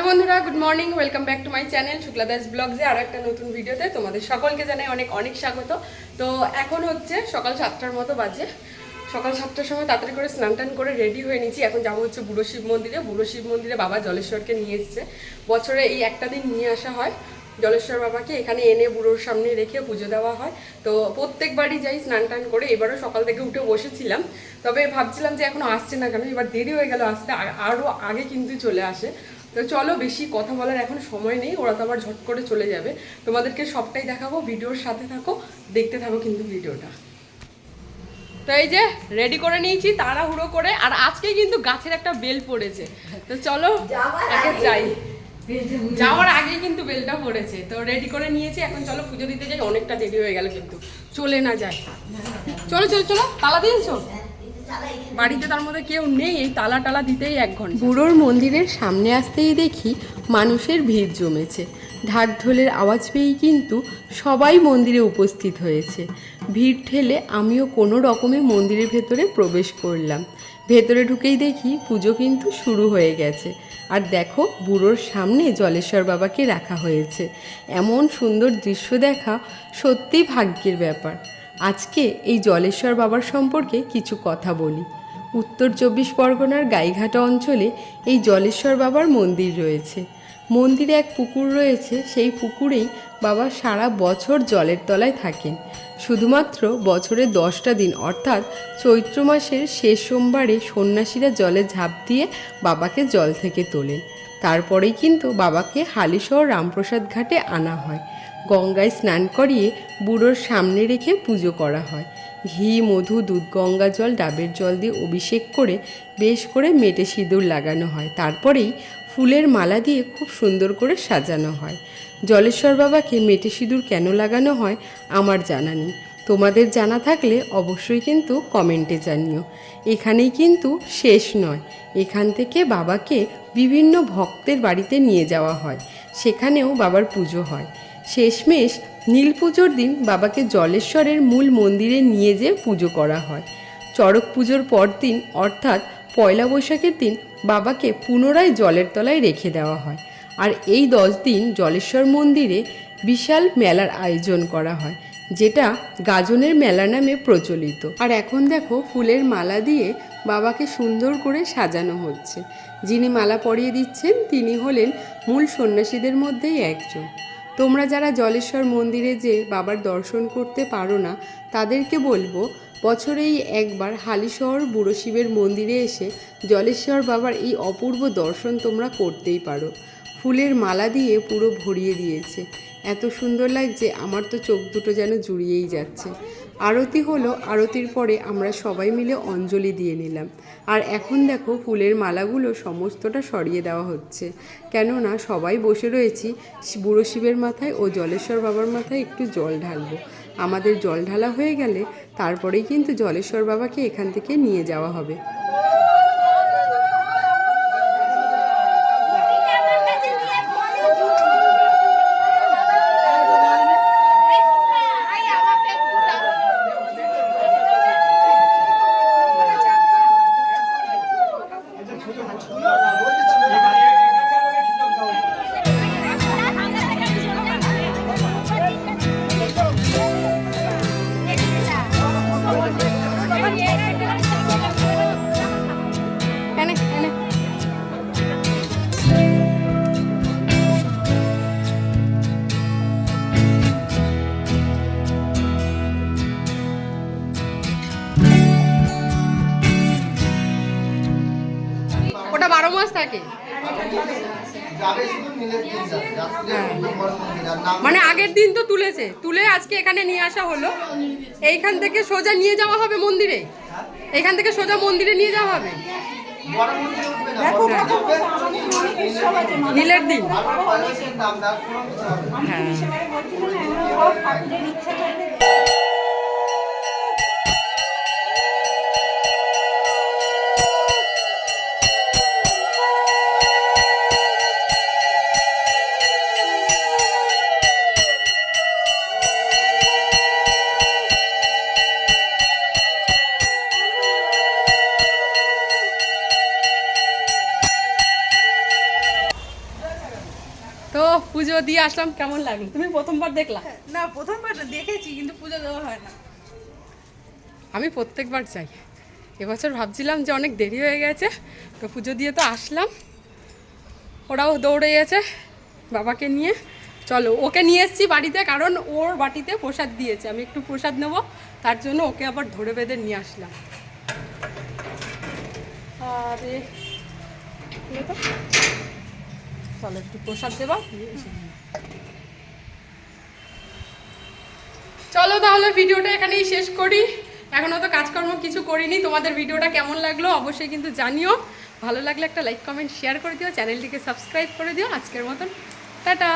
Hello বন্ধুরা, good morning, welcome back to my channel Shukla Das ব্লগসে আরও একটা নতুন ভিডিওতে। তোমাদের সকলকে জানাই অনেক অনেক স্বাগত। তো এখন হচ্ছে সকাল সাতটার মতো বাজে। সকাল সাতটার সময় তাড়াতাড়ি করে স্নান টান করে রেডি হয়ে নিয়েছি। এখন যাব হচ্ছে বুড়ো শিব মন্দিরে। বুড়ো শিব মন্দিরে বাবা জলেশ্বরকে নিয়ে এসছে। বছরে এই একটা দিন নিয়ে আসা হয়। জলেশ্বর বাবাকে এখানে এনে বুড়োর সামনে রেখে পুজো দেওয়া হয়। তো প্রত্যেকবারই যাই স্নান টান করে। এবারও সকাল থেকে উঠে বসেছিলাম। তবে ভাবছিলাম যে এখনও আসছে না কেন? এবার দেরি হয়ে গেল আসতে। আরও আগে কিন্তু চলে আসে। তো চলো বেশি কথা বলার এখন সময় নেই ওরা তো আবার ঝট করে চলে যাবে। তোমাদেরকে সবটাই দেখাবো ভিডিওর সাথে থাকো দেখতে থাকো কিন্তু ভিডিওটা। তো এই যে রেডি করে নিয়েছি তাড়াহুড়ো করে আর আজকে কিন্তু গাছের একটা বেল পড়েছে। তো চলো আগে যাই। যাওয়ার আগে কিন্তু বেলটা পড়েছে। তো রেডি করে নিয়েছি এখন চলো পুজো দিতে যাই অনেকটা দেরি হয়ে গেল কিন্তু। চলে না যায় চলো চলো চলো তালা দিয়েছ? বাড়িতে তার মধ্যে কেউ নেই, এই তালা টালা দিতেই এক ঘণ্টা। বুড়োর মন্দিরের সামনে আসতেই দেখি মানুষের ভিড় জমেছে। ঢাক ঢোলের আওয়াজ পেয়েই কিন্তু সবাই মন্দিরে উপস্থিত হয়েছে। ভিড় ঠেলে আমিও কোনো রকমে মন্দিরের ভেতরে প্রবেশ করলাম। ভেতরে ঢুকেই দেখি পুজো কিন্তু শুরু হয়ে গেছে। আর দেখো, বুড়োর সামনে জলেশ্বর বাবাকে রাখা হয়েছে। এমন সুন্দর দৃশ্য দেখা সত্যিই ভাগ্যের ব্যাপার। আজকে এই জলেশ্বর বাবার সম্পর্কে কিছু কথা বলি। উত্তর চব্বিশ পরগনার গাইঘাটা অঞ্চলে এই জলেশ্বর বাবার মন্দির রয়েছে। মন্দিরে এক পুকুর রয়েছে, সেই পুকুরেই বাবা সারা বছর জলের তলায় থাকেন। শুধুমাত্র বছরে দশটা দিন, অর্থাৎ চৈত্র মাসের শেষ সোমবারে সন্ন্যাসীরা জলে ঝাঁপ দিয়ে বাবাকে জল থেকে তোলেন। তারপরেই কিন্তু বাবাকে হালিশহর রামপ্রসাদ ঘাটে আনা হয়। গঙ্গায় স্নান করিয়ে বুড়োর সামনে রেখে পুজো করা হয়। ঘি, মধু, দুধ, গঙ্গা জল, ডাবের জল দিয়ে অভিষেক করে বেশ করে মেটে সিঁদুর লাগানো হয়। তারপরেই ফুলের মালা দিয়ে খুব সুন্দর করে সাজানো হয়। জলেশ্বর বাবাকে মেটে সিঁদুর কেন লাগানো হয়, আমার জানা নেই। তোমাদের জানা থাকলে অবশ্যই কিন্তু কমেন্টে জানিও। এখানেই কিন্তু শেষ নয়। এখান থেকে বাবাকে বিভিন্ন ভক্তের বাড়িতে নিয়ে যাওয়া হয়। সেখানেও বাবার পুজো হয়। শেষমেশ নীল পুজোর দিন বাবাকে জলেশ্বরের মূল মন্দিরে নিয়ে যেয়ে পুজো করা হয়। চড়ক পুজোর পর দিন, অর্থাৎ পয়লা বৈশাখের দিন, বাবাকে পুনরায় জলের তলায় রেখে দেওয়া হয়। আর এই দশ দিন জলেশ্বর মন্দিরে বিশাল মেলার আয়োজন করা হয়। যেটা গাজনের মেলা নামে প্রচলিত। আর এখন দেখো ফুলের মালা দিয়ে বাবাকে সুন্দর করে সাজানো হচ্ছে। যিনি মালা পরিয়ে দিচ্ছেন, তিনি হলেন মূল সন্ন্যাসীদের মধ্যেই একজন। তোমরা যারা জলেশ্বর মন্দিরে যে বাবার দর্শন করতে পারো না, তাদেরকে বলব, বছরেই একবার হালিশহর বুড়ো শিবের মন্দিরে এসে জলেশ্বর বাবার এই অপূর্ব দর্শন তোমরা করতেই পারো। ফুলের মালা দিয়ে পুরো ভরিয়ে দিয়েছে। এত সুন্দর লাগছে, আমার তো চোখ দুটো যেন জুড়িয়েই যাচ্ছে। আরতি হলো, আরতির পরে আমরা সবাই মিলে অঞ্জলি দিয়ে নিলাম। আর এখন দেখো, ফুলের মালাগুলো সমস্তটা সরিয়ে দেওয়া হচ্ছে। কেননা, সবাই বসে রয়েছি, বুড়ো শিবের মাথায় ও জলেশ্বর বাবার মাথায় একটু জল ঢালবো। আমাদের জল ঢালা হয়ে গেলে তারপরেই কিন্তু জলেশ্বর বাবাকে এখান থেকে নিয়ে যাওয়া হবে। 되게 많이 중요하다. নাম মানে আগের দিন তো তুলেছে। তুলে আজকে এখানে নিয়ে আসা হলো। এইখান থেকে সোজা নিয়ে যাওয়া হবে মন্দিরে? এখান থেকে সোজা মন্দিরে নিয়ে যাওয়া হবে? নীলের দিন। না। হ্যাঁ। দিয়ে আসলাম কেমন লাগল? তুমি প্রথমবার দেখলা? না প্রথমবার দেখেছি কিন্তু পুজো দেওয়া হয় না। আমি প্রত্যেকবার চাই। এবছর ভাবছিলাম যে অনেক দেরি হয়ে গেছে তো পুজো দিয়ে তো আসলাম। ওরাও দৌড়ে গেছে বাবাকে নিয়ে। চলো ওকে নিয়ে এসেছি বাড়িতে কারণ ওর বাটিতে প্রসাদ দিয়েছে। আমি একটু প্রসাদ নেব তার জন্য ওকে আবার ধরে বেঁধে নিয়ে আসলাম। আরে চলো একটু প্রসাদ দেবা। চলো তাহলে ভিডিওটা এখানেই শেষ করি। এখনও তো কাজকর্ম কিছু করিনি। তোমাদের ভিডিওটা কেমন লাগল অবশ্যই কিন্তু জানিও। ভালো লাগলে একটা লাইক কমেন্ট শেয়ার করে দিও। চ্যানেলটিকে সাবস্ক্রাইব করে দিও। আজকের মতন, টাটা!